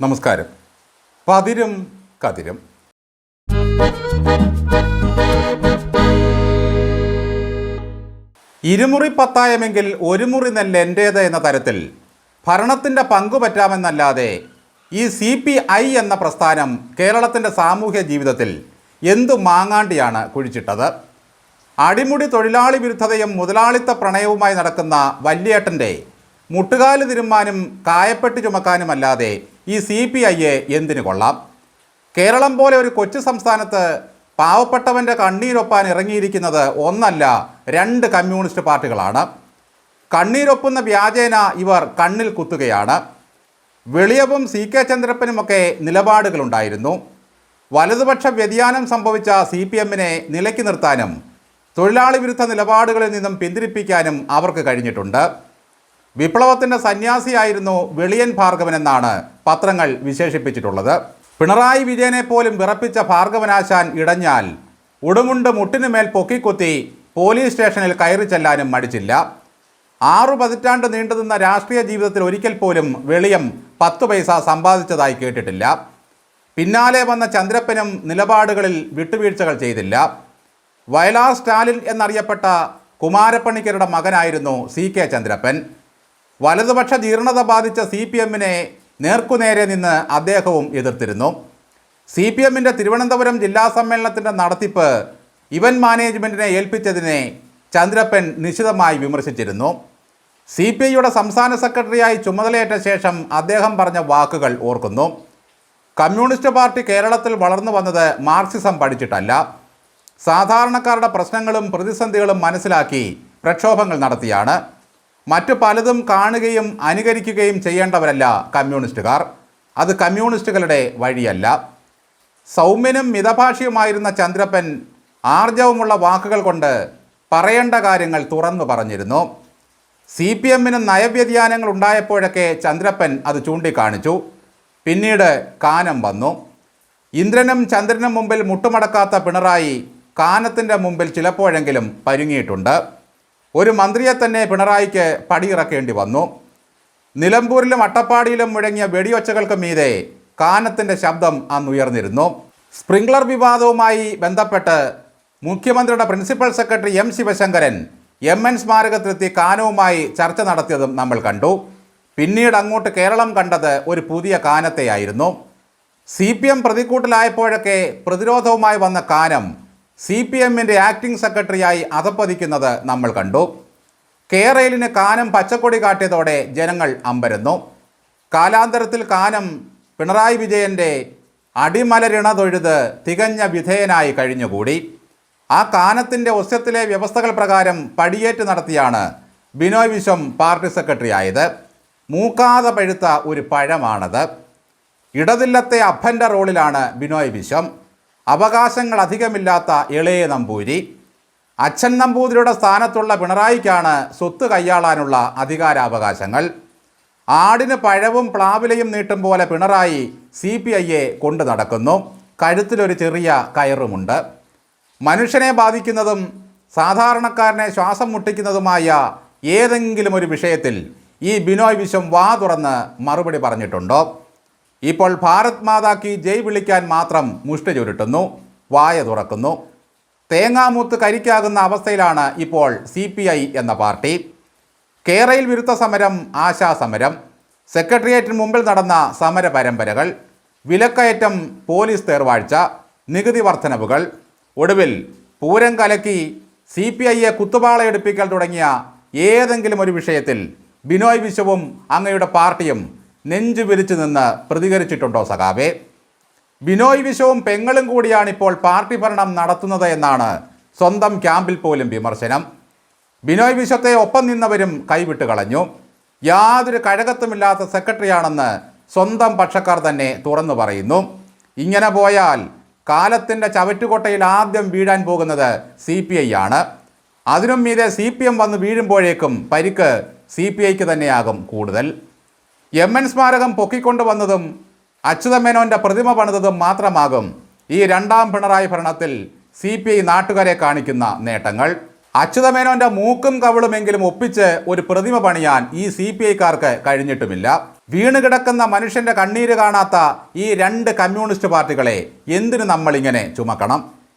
നമസ്കാരം. പതിരും കതിരും. ഇരുമുറി പത്തായമെങ്കിൽ ഒരു മുറി നെല്ല് എന്റേത് എന്ന തരത്തിൽ ഭരണത്തിന്റെ പങ്കു പറ്റാമെന്നല്ലാതെ ഈ സി പി ഐ എന്ന പ്രസ്ഥാനം കേരളത്തിന്റെ സാമൂഹ്യ ജീവിതത്തിൽ എന്തു മാങ്ങാണ്ടിയാണ് കുഴിച്ചിട്ടത്? അടിമുടി തൊഴിലാളി വിരുദ്ധതയും മുതലാളിത്ത പ്രണയവുമായി നടക്കുന്ന വല്യേട്ടന്റെ മുട്ടുകാൽ തിരുമ്മാനും കായപ്പെട്ടി ചുമക്കാനുമല്ലാതെ ഈ സി പി ഐയെ എന്തിനു കൊള്ളാം? കേരളം പോലെ ഒരു കൊച്ചു സംസ്ഥാനത്ത് പാവപ്പെട്ടവന്റെ കണ്ണീരൊപ്പാൻ ഇറങ്ങിയിരിക്കുന്നത് ഒന്നല്ല രണ്ട് കമ്മ്യൂണിസ്റ്റ് പാർട്ടികളാണ്. കണ്ണീരൊപ്പുന്ന വ്യാജേന ഇവർ കണ്ണിൽ കുത്തുകയാണ്. വെളിയവും സി കെ ചന്ദ്രപ്പനുമൊക്കെ നിലപാടുകളുണ്ടായിരുന്നു. വലതുപക്ഷ വ്യതിയാനം സംഭവിച്ച സി പി എമ്മിനെ നിലയ്ക്ക് നിർത്താനും തൊഴിലാളി വിരുദ്ധ നിലപാടുകളിൽ നിന്നും പിന്തിരിപ്പിക്കാനും അവർക്ക് കഴിഞ്ഞിട്ടുണ്ട്. വിപ്ലവത്തിന്റെ സന്യാസിയായിരുന്നു വെളിയൻ ഭാർഗവൻ എന്നാണ് പത്രങ്ങൾ വിശേഷിപ്പിച്ചിട്ടുള്ളത്. പിണറായി വിജയനെ പോലും വിറപ്പിച്ച ഭാർഗവനാശാൻ ഇടഞ്ഞാൽ ഉടുമുണ്ട് മുട്ടിനുമേൽ പൊക്കിക്കുത്തി പോലീസ് സ്റ്റേഷനിൽ കയറി ചെല്ലാനും മടിച്ചില്ല. ആറു പതിറ്റാണ്ട് നീണ്ടുനിന്ന രാഷ്ട്രീയ ജീവിതത്തിൽ ഒരിക്കൽ പോലും വെളിയം പത്ത് പൈസ സമ്പാദിച്ചതായി കേട്ടിട്ടില്ല. പിന്നാലെ വന്ന ചന്ദ്രപ്പനും നിലപാടുകളിൽ വിട്ടുവീഴ്ചകൾ ചെയ്തില്ല. വയലാർ സ്റ്റാലിൻ എന്നറിയപ്പെട്ട കുമാരപ്പണിക്കരുടെ മകനായിരുന്നു സി കെ ചന്ദ്രപ്പൻ. വലതുപക്ഷ ജീർണത ബാധിച്ച സി പി എമ്മിനെ നേർക്കുനേരെ നിന്ന് അദ്ദേഹവും എതിർത്തിരുന്നു. സി പി എമ്മിന്റെ തിരുവനന്തപുരം ജില്ലാ സമ്മേളനത്തിന്റെ നടത്തിപ്പ് ഇവന്റ് മാനേജ്മെന്റിനെ ഏൽപ്പിച്ചതിനെ ചന്ദ്രപ്പൻ നിശിതമായി വിമർശിച്ചിരുന്നു. സി പി ഐയുടെ സംസ്ഥാന സെക്രട്ടറിയായി ചുമതലയേറ്റ ശേഷം അദ്ദേഹം പറഞ്ഞ വാക്കുകൾ ഓർക്കുന്നു. കമ്മ്യൂണിസ്റ്റ് പാർട്ടി കേരളത്തിൽ വളർന്നു വന്നത് മാർക്സിസം പഠിച്ചിട്ടല്ല. സാധാരണക്കാരുടെ പ്രശ്നങ്ങളും പ്രതിസന്ധികളും മനസ്സിലാക്കി പ്രക്ഷോഭങ്ങൾ നടത്തിയാണ്. മറ്റു പലതും കാണുകയും അനുകരിക്കുകയും ചെയ്യേണ്ടവരല്ല കമ്മ്യൂണിസ്റ്റുകാർ. അത് കമ്മ്യൂണിസ്റ്റുകളുടെ വഴിയല്ല. സൗമ്യനും മിതഭാഷിയുമായിരുന്ന ചന്ദ്രപ്പൻ ആർജവമുള്ള വാക്കുകൾ കൊണ്ട് പറയേണ്ട കാര്യങ്ങൾ തുറന്നു പറഞ്ഞിരുന്നു. സി പി എമ്മിന് നയവ്യതിയാനങ്ങൾ ഉണ്ടായപ്പോഴൊക്കെ ചന്ദ്രപ്പൻ അത് ചൂണ്ടിക്കാണിച്ചു. പിന്നീട് കാനം വന്നു. ഇന്ദ്രനും ചന്ദ്രനും മുമ്പിൽ മുട്ടുമടക്കാത്ത പിണറായി കാനത്തിന്റെ മുമ്പിൽ ചിലപ്പോഴെങ്കിലും പരുങ്ങിയിട്ടുണ്ട്. ഒരു മന്ത്രിയെ തന്നെ പിണറായിക്ക് പടിയിറക്കേണ്ടി വന്നു. നിലമ്പൂരിലും അട്ടപ്പാടിയിലും മുഴങ്ങിയ വെടിയൊച്ചകൾക്ക് മീതെ കാനത്തിന്റെ ശബ്ദം അന്നുയർന്നിരുന്നു സ്പ്രിംഗ്ലർ വിവാദവുമായി ബന്ധപ്പെട്ട് മുഖ്യമന്ത്രിയുടെ principal secretary M Sivasankaran M N സ്മാരകത്തിലെത്തി കാനവുമായി ചർച്ച നടത്തിയതും നമ്മൾ കണ്ടു. പിന്നീട് അങ്ങോട്ട് കേരളം കണ്ടത് ഒരു പുതിയ കാനത്തെയായിരുന്നു. സി പി എം പ്രതിക്കൂട്ടിലായപ്പോഴൊക്കെ പ്രതിരോധവുമായി വന്ന കാനം സി പി എമ്മിന്റെ ആക്ടിംഗ് സെക്രട്ടറിയായി അധപ്പതിക്കുന്നത് നമ്മൾ കണ്ടു. കേരളിന് കാനം പച്ചക്കൊടി കാട്ടിയതോടെ ജനങ്ങൾ അമ്പരന്നു. കാലാന്തരത്തിൽ കാനം പിണറായി വിജയന്റെ അടിമലരിണതൊഴുത് തികഞ്ഞ വിധേയനായി കഴിഞ്ഞുകൂടി. ആ കാനത്തിന്റെ ഒസ്യത്തിലെ വ്യവസ്ഥകൾ പ്രകാരം പടിയേറ്റ് നടത്തിയാണ് ബിനോയ് വിശ്വം പാർട്ടി സെക്രട്ടറി ആയത് മൂക്കാതെ പഴുത്ത ഒരു പഴമാണത്. ഇടതില്ലത്തെ അപ്പന്റെ റോളിലാണ് ബിനോയ് വിശ്വം. അവകാശങ്ങൾ അധികമില്ലാത്ത ഇളയ നമ്പൂരി. അച്ഛൻ നമ്പൂതിരിയുടെ സ്ഥാനത്തുള്ള പിണറായിക്കാണ് സ്വത്ത് കൈയാളാനുള്ള അധികാരാവകാശങ്ങൾ. ആടിന് പഴവും പ്ലാവിലയും നീട്ടും പോലെ പിണറായി സി പി ഐയെ കൊണ്ടു നടക്കുന്നു. കഴുത്തിലൊരു ചെറിയ കയറുമുണ്ട്. മനുഷ്യനെ ബാധിക്കുന്നതും സാധാരണക്കാരനെ ശ്വാസം മുട്ടിക്കുന്നതുമായ ഏതെങ്കിലും ഒരു വിഷയത്തിൽ ഈ ബിനോയ് വിശ്വം വാ തുറന്ന് മറുപടി പറഞ്ഞിട്ടുണ്ടോ? ഇപ്പോൾ ഭാരത് മാതാക്ക് ജയ് വിളിക്കാൻ മാത്രം മുഷ്ടി ചുരുട്ടുന്നു വായ തുറക്കുന്നു. തേങ്ങാമൂത്ത് കരിക്കാകുന്ന അവസ്ഥയിലാണ് ഇപ്പോൾ സി എന്ന പാർട്ടി. കേരയിൽ വിരുദ്ധ സമരം ആശാസമരം സെക്രട്ടേറിയറ്റിന് മുമ്പിൽ നടന്ന സമര പരമ്പരകൾ. വിലക്കയറ്റം പോലീസ് തേർവാഴ്ച നികുതി വർധനവുകൾ. ഒടുവിൽ പൂരം കലക്കി സി പി ഐയെ കുത്തുപാളയെടുപ്പിക്കൽ തുടങ്ങിയ ഏതെങ്കിലും ഒരു വിഷയത്തിൽ ബിനോയ് വിശ്വവും അങ്ങയുടെ പാർട്ടിയും നെഞ്ചു വിരിച്ചു നിന്ന് പ്രതികരിച്ചിട്ടുണ്ടോ സഖാവേ? ബിനോയ് വിശ്വവും പെങ്ങളും കൂടിയാണ് ഇപ്പോൾ പാർട്ടി ഭരണം നടത്തുന്നത് എന്നാണ് സ്വന്തം ക്യാമ്പിൽ പോലും വിമർശനം. ബിനോയ് വിശ്വത്തെ ഒപ്പം നിന്നവരും കൈവിട്ട് കളഞ്ഞു. യാതൊരു കഴകത്തുമില്ലാത്ത സെക്രട്ടറിയാണെന്ന് സ്വന്തം പക്ഷക്കാർ തന്നെ തുറന്നു പറയുന്നു. ഇങ്ങനെ പോയാൽ കാലത്തിന്റെ ചവറ്റുകൊട്ടയിൽ ആദ്യം വീഴാൻ പോകുന്നത് സി പി ഐ ആണ്. അതിനും മീതെ സി പി എം വന്ന് വീഴുമ്പോഴേക്കും പരിക്ക് സി പി ഐക്ക് തന്നെയാകും കൂടുതൽ. എം എൻ സ്മാരകം പൊക്കിക്കൊണ്ടുവന്നതും അച്യുതമേനോന്റെ പ്രതിമ പണിതതും മാത്രമാകും ഈ രണ്ടാം പിണറായി ഭരണത്തിൽ സി പി ഐ നാട്ടുകാരെ കാണിക്കുന്ന നേട്ടങ്ങൾ. അച്യുതമേനോന്റെ മൂക്കും കവിളുമെങ്കിലും ഒപ്പിച്ച് ഒരു പ്രതിമ പണിയാൻ ഈ സി പി ഐക്കാർക്ക് കഴിഞ്ഞിട്ടുമില്ല. വീണ് കിടക്കുന്ന മനുഷ്യന്റെ കണ്ണീര് കാണാത്ത ഈ രണ്ട് കമ്മ്യൂണിസ്റ്റ് പാർട്ടികളെ എന്തിനു നമ്മളിങ്ങനെ ചുമക്കണം?